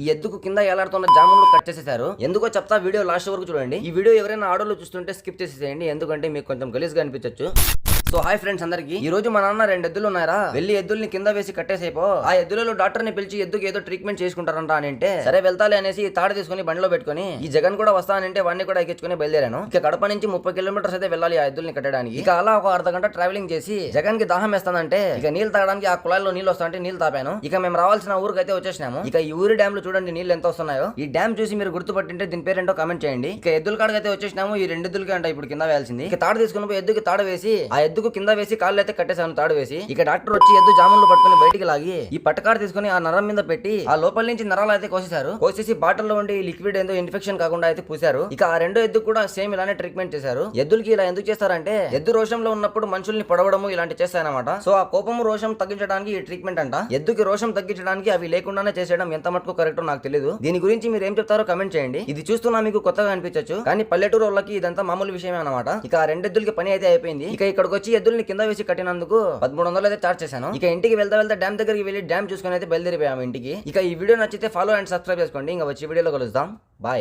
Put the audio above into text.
ఈ ఎద్దుకు కింద ఎలాడుతున్న జాములు కట్ చేసేశారు. ఎందుకో చెప్తా వీడియో లాస్ట్ వరకు చూడండి. ఈ వీడియో ఎవరైనా ఆడోళ్ళు చూస్తుంటే స్కిప్ చేసేసేయండి. ఎందుకంటే మీకు కొంచెం గలీజ్గా అనిపించవచ్చు సో హాయ్ ఫ్రెండ్స్ అందరికి. ఈ రోజు మా నాన్న రెండు ఎద్దులు ఉన్నారా వెళ్ళి ఎద్దుల్ని కింద వేసి కట్టేసేపో ఆ ఎద్దులలో డాక్టర్ని పిలిచి ఎద్దుకి ఏదో ట్రీట్మెంట్ చేసుకుంటారంట అని అంటే సరే వెళ్తాలే అనేసి తాడు తీసుకుని బండిలో పెట్టుకుని ఈ జగన్ కూడా వస్తానంటే వాడిని కూడా ఎక్కించుకుని బయలుదేరాను. ఇక కడప నుంచి ముప్పై కిలోమీటర్స్ అయితే వెళ్ళాలి ఆ ఎద్దుల్ని కట్టడానికి. ఇక అలా ఒక అర్ధ గంట ట్రావెలింగ్ చేసి జగన్కి దాహం వేస్తానంటే ఇక నీళ్ళు తాగడానికి ఆ కుళాయిలో నీళ్ళు వస్తాయంటే నీళ్ళు తాపాను. ఇక మేము రావాల్సిన ఊరికి అయితే వచ్చేసినాము. ఇక ఈ ఊరి డ్యామ్లో చూడండి నీళ్ళు ఎంత వస్తున్నాయో. ఈ డ్యామ్ చూసి మీరు గుర్తుపట్టింటే దీని పేరేంటో కామెంట్ చేయండి. ఇక ఎద్దుల కాడకైతే వచ్చేసినాము. ఈ రెండు ఎద్దులకి అంట ఇప్పుడు కింద వేయాల్సింది. ఇక తాడు తీసుకుని ఎద్దుకి తాడు వేసి ఆ ఎద్దుకు కింద వేసి కాళ్ళు అయితే కట్టేశాను తాడు వేసి? ఇక డాక్టర్ వచ్చి ఎద్దు జాములు పట్టుకుని బయటికి లాగి ఈ పట్టకారు తీసుకుని ఆ నరం మీద పెట్టి ఆ లోపల నుంచి నరాలు అయితే కోసేశారు. కోసేసి బాటిల్లో ఉండి లిక్విడ్ ఏందో ఇన్ఫెక్షన్ కాకుండా అయితే పూశారు. ఇక ఆ రెండో ఎద్దు కూడా సేమ్ ఇలానే ట్రీట్మెంట్ చేశారు. ఎద్దులకి ఇలా ఎందుకు చేస్తారంటే ఎద్దు రోషంలో ఉన్నప్పుడు మనుషుల్ని పొడవడము ఇలాంటి చేస్తాయన్నమాట. సో ఆ కోపము రోషం తగ్గించడానికి ఈ ట్రీట్మెంట్ అంట. ఎద్దుకి రోషం తగ్గించడానికి అవి లేకుండానే చేసేయడం ఎంత మటుకు కరెక్ట్ నాకు తెలియదు దీని గురించి మీరు ఏం చెప్తారో కమెంట్ చేయండి. ఇది చూస్తున్నా మీకు కొత్తగా అనిపించవచ్చు కానీ పల్లెటూరు వాళ్ళకి ఇదంతా మామూలు విషయమే అనమాట ఇక ఆ రెండెద్దులకి పని అయితే అయిపోయింది. ఇక ఇక్కడికి వచ్చి ఎద్దుల్ని కింద వేసి కట్టినందుకు పదమూడు వందలు అయితే చార్జ్ చేశాను. ఇక ఇంటికి వెళ్తా వెళ్తా డ్యామ్ దగ్గరికి వెళ్ళి డ్యామ్ చూసుకుని అయితే బయలుదేరిపోయాము ఇంటికి. ఇక ఈ వీడియో నచ్చితే ఫాలో అండ్ సబ్స్క్రైబ్ చేసుకోండి. ఇంకా వచ్చి వీడియోలో కలుద్దాం. బాయ్